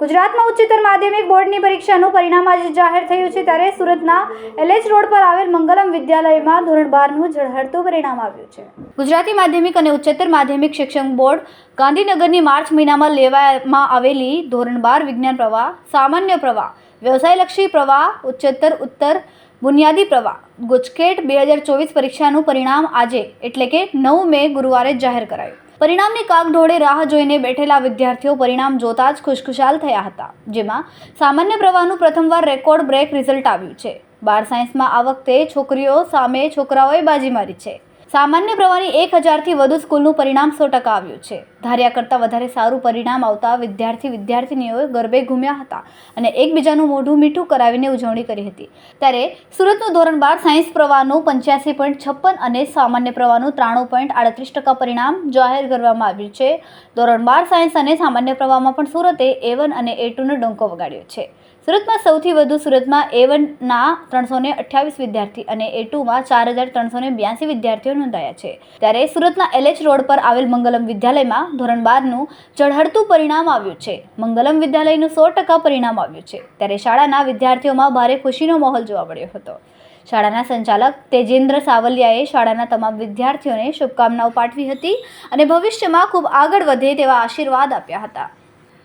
ગુજરાતમાં ઉચ્ચતર માધ્યમિક બોર્ડની પરીક્ષાનું પરિણામ આજે જાહેર થયું છે ત્યારે સુરતના એલએચ રોડ પર આવેલ મંગલમ વિદ્યાલયમાં ધોરણ બારનું ઝળહળતું પરિણામ આવ્યું છે. ગુજરાતી માધ્યમિક અને ઉચ્ચતર માધ્યમિક શિક્ષણ બોર્ડ ગાંધીનગરની માર્ચ મહિનામાં લેવામાં આવેલી ધોરણ બાર વિજ્ઞાન પ્રવાહ, સામાન્ય પ્રવાહ, વ્યવસાયલક્ષી પ્રવાહ, ઉચ્ચતર, ઉત્તર બુનિયાદી પ્રવાહ. ગુજકેટ બે હજાર ચોવીસ પરીક્ષાનું પરિણામ આજે, એટલે કે નવ મે ગુરુવારે જાહેર કરાયું. પરિણામની કાગઢોળે રાહ જોઈને બેઠેલા વિદ્યાર્થીઓ પરિણામ જોતા જ ખુશખુશાલ થયા હતા. જેમાં સામાન્ય પ્રવાહનું પ્રથમવાર રેકોર્ડ બ્રેક રિઝલ્ટ આવ્યું છે. બાર સાયન્સમાં આ વખતે છોકરીઓ સામે છોકરાઓએ બાજી મારી છે. સામાન્ય પ્રવાહની એક હજારથી વધુ સ્કૂલનું પરિણામ સો ટકા આવ્યું છે. ધાર્યા કરતાં વધારે સારું પરિણામ આવતા વિદ્યાર્થી વિદ્યાર્થીનીઓએ ગરબે ઘૂમ્યા હતા અને એકબીજાનું મોઢું મીઠું કરાવીને ઉજવણી કરી હતી. ત્યારે સુરતનું ધોરણ બાર સાયન્સ પ્રવાહનું પંચ્યાસી પોઈન્ટ છપ્પન અને સામાન્ય પ્રવાહનું ત્રાણું પોઈન્ટ આડત્રીસ ટકા પરિણામ જાહેર કરવામાં આવ્યું છે. ધોરણ બાર સાયન્સ અને સામાન્ય પ્રવાહમાં પણ સુરતે એ વન અને એ ટુનો ડંકો વગાડ્યો છે. સુરતમાં સૌથી વધુ સુરતમાં એ વનના ત્રણસો ને અઠ્યાવીસ વિદ્યાર્થી અને એ ટુમાં ચાર હજાર ત્રણસો ને બ્યાસી વિદ્યાર્થીઓ નોંધાયા છે. ત્યારે સુરતના એલએચ રોડ પર આવેલ મંગલમ વિદ્યાલયમાં ધોરણ બારનું ઝળહળતું પરિણામ આવ્યું છે. મંગલમ વિદ્યાલયનું સો ટકા પરિણામ આવ્યું છે. ત્યારે શાળાના વિદ્યાર્થીઓમાં ભારે ખુશીનો માહોલ જોવા મળ્યો હતો. શાળાના સંચાલક તેજેન્દ્ર સાવલિયાએ શાળાના તમામ વિદ્યાર્થીઓને શુભકામનાઓ પાઠવી હતી અને ભવિષ્યમાં ખૂબ આગળ વધે તેવા આશીર્વાદ આપ્યા હતા.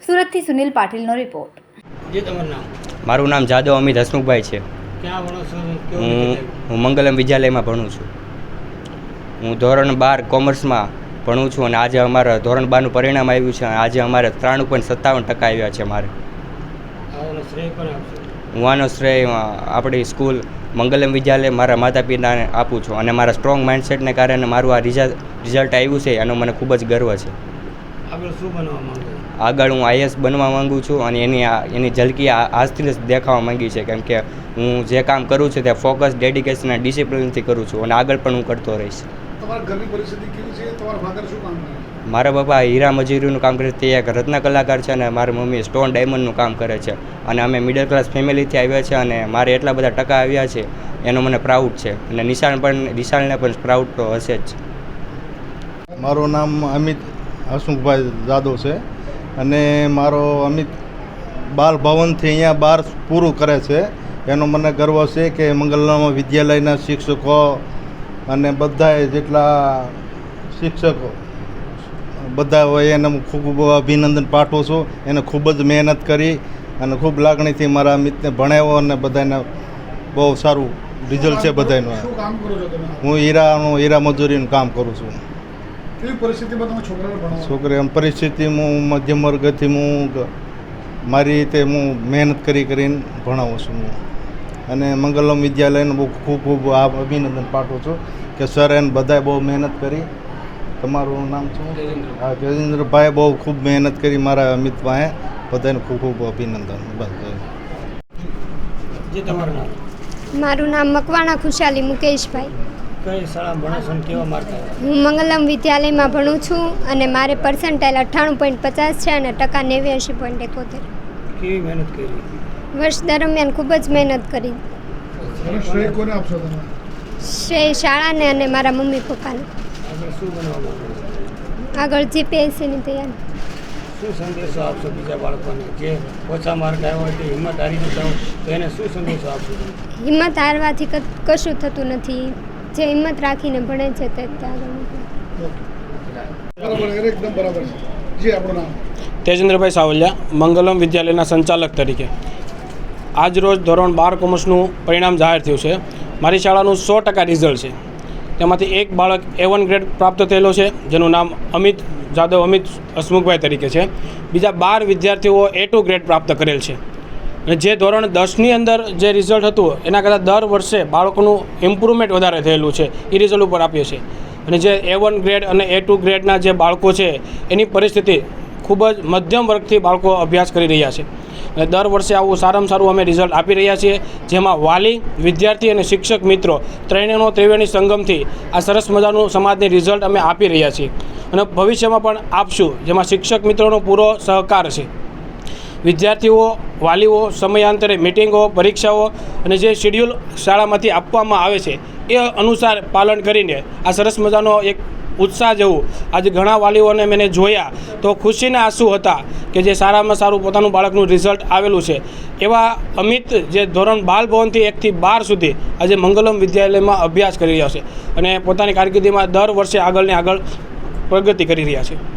સુરતથી સુનિલ પાટીલનો રિપોર્ટ. જે તમારું નામ? મારું નામ જાદવ અમિત હસમુખભાઈ છે. ક્યાં ભણો છો? હું હું મંગલમ વિદ્યાલયમાં ભણું છું. હું ધોરણ બાર કોમર્સમાં ભણું છું અને આજે અમારા ધોરણ બારનું પરિણામ આવ્યું છે અને આજે અમારે ત્રાણું પોઈન્ટ સત્તાવન ટકા આવ્યા છે મારે. હું આનો શ્રેય આપણી સ્કૂલ મંગલમ વિદ્યાલય મારા માતા પિતાને આપું છું અને મારા સ્ટ્રોંગ માઇન્ડસેટને કારણે મારું આ રિઝલ્ટ રિઝલ્ટ આવ્યું છે એનો મને ખૂબ જ ગર્વ છે. આગળ હું આઈએસ બનવા માંગુ છું અને એની એની ઝલકી આજથી જ દેખાવા માંગી છે કેમ કે હું જે કામ કરું છું તે ફોકસ ડેડિકેશન અને ડિસિપ્લિનથી કરું છું અને આગળ પણ હું કરતો રહીશ. તમારા ઘરની પરિસ્થિતિ કેવી છે? તમારા ફાધર શું કામ કરે મારા બાપા હીરા મજૂરીનું કામ કરે છે તે એક રત્ન કલાકાર છે અને મારી મમ્મી સ્ટોન ડાયમંડનું કામ કરે છે. અને અમે મિડલ ક્લાસ ફેમિલીથી આવ્યા છે અને મારે એટલા બધા ટકા આવ્યા છે એનો મને પ્રાઉડ છે. અને નિશાન પણ નિશાળને પણ પ્રાઉડ તો હશે જ. મારું નામ અમિત હસમુખભાઈ જાદવ છે. અને મારો અમિત બાલ ભવનથી અહીંયા બાર પૂરું કરે છે. એનો મને ગર્વ છે કે મંગલમ વિદ્યાલયના શિક્ષકો અને બધાએ જેટલા શિક્ષકો બધા હોય એને હું ખૂબ અભિનંદન પાઠવું છું. એને ખૂબ જ મહેનત કરી અને ખૂબ લાગણીથી મારા અમિતને ભણાવ્યો અને બધાને બહુ સારું રિઝલ્ટ છે બધાનું હું હીરાનું હીરા મજૂરીનું કામ કરું છું. કેવી પરિસ્થિતિમાં તમે છોકરાને ભણાવો છોકરી એમ પરિસ્થિતિ હું મધ્યમ વર્ગથી હું મારી રીતે હું મહેનત કરી કરીને ભણાવું છું હું. અને મંગલમ વિદ્યાલયને બહુ ખૂબ ખૂબ આ અભિનંદન પાઠવું છું કે સર એને બધાએ બહુ મહેનત કરી. તમારું નામ શું. હા ગજેન્દ્રભાઈ બહુ ખૂબ મહેનત કરી મારા અમિત ભાઈ બધાને ખૂબ ખૂબ અભિનંદન. બસ મારું નામ મકવાણા ખુશાલી મુકેશભાઈ. કઈ શાળા ભણો છો કેવા માર્ક હું મંગલમ વિદ્યાલયમાં ભણું છું અને મારે પર્સન્ટાઇલ અઠ્ઠાણું પોઈન્ટ પચાસ છે અને ટકા નેવ્યાસી પોઈન્ટ એકોતેર. કેવી મહેનત કરી? વર્ષ દરમિયાન ખૂબ જ મહેનત કરી. શ્રેય કોને આપશો તમે? શ્રેય શાળાને અને મારા મમ્મી પપ્પાને. આગળ જીપીએસસીની તૈયારી. શું સંદેશો આપશો બીજા બાળકોને? જે ઓછા માર્ક આવ્યા હોય તે હિંમત હારી જતા હોય તો એને શું સંદેશો આપશો હિંમત હારવાથી ક- કશું થતું નથી. જે હિંમત રાખીને ભણે છે તે આગળ એકદમ બરાબર છે. આપણું નામ. તેજેન્દ્રભાઈ સાવલિયા મંગલમ વિદ્યાલયના સંચાલક તરીકે. આજ રોજ ધોરણ બાર કોમર્સનું પરિણામ જાહેર થયું છે. મારી શાળાનું સો ટકા રિઝલ્ટ છે. તેમાંથી એક બાળક એ વન ગ્રેડ પ્રાપ્ત થયેલો છે જેનું નામ અમિત જાદવ અમિત હસમુખભાઈ તરીકે છે. બીજા બાર વિદ્યાર્થીઓ એ ટુ ગ્રેડ પ્રાપ્ત કરેલ છે. જે ધોરણ દસની અંદર જે રિઝલ્ટ હતું, એના કરતાં દર વર્ષે બાળકોનું ઇમ્પ્રુવમેન્ટ વધારે થયેલું છે. એ રિઝલ્ટ ઉપર આપીએ છીએ. અને જે એ વન ગ્રેડ અને એ ટુ ગ્રેડના જે બાળકો છે, એની પરિસ્થિતિ ખૂબ જ મધ્યમ વર્ગથી બાળકો અભ્યાસ કરી રહ્યા છે. અને દર વર્ષે આવું સારામાં સારું અમે રિઝલ્ટ આપી રહ્યા છીએ, જેમાં વાલી, વિદ્યાર્થી અને શિક્ષક મિત્રો ત્રણેયનો ત્રિવેણી સંગમથી આ સરસ મજાનું સમાજની રિઝલ્ટ અમે આપી રહ્યા છીએ. અને ભવિષ્યમાં પણ આપશું, જેમાં શિક્ષક મિત્રોનો પૂરો સહકાર છે. વિદ્યાર્થીઓ, વાલીઓ, સમયાંતરે મિટિંગો, પરીક્ષાઓ અને જે શેડ્યુલ શાળામાંથી આપવામાં આવે છે, એ અનુસાર પાલન કરીને આ સરસ મજાનો એક ઉત્સાહ જેવું આજે ઘણા વાલીઓને મેં જોયા તો ખુશીના આંસુ હતા કે જે સારામાં સારું પોતાનું બાળકનું રિઝલ્ટ આવેલું છે. એવા અમિત જે ધોરણ બાલ ભવનથી એકથી બાર સુધી આજે મંગલમ વિદ્યાલયમાં અભ્યાસ કરી રહ્યા છે અને પોતાની કારકિર્દીમાં દર વર્ષે આગળને આગળ પ્રગતિ કરી રહ્યા છે.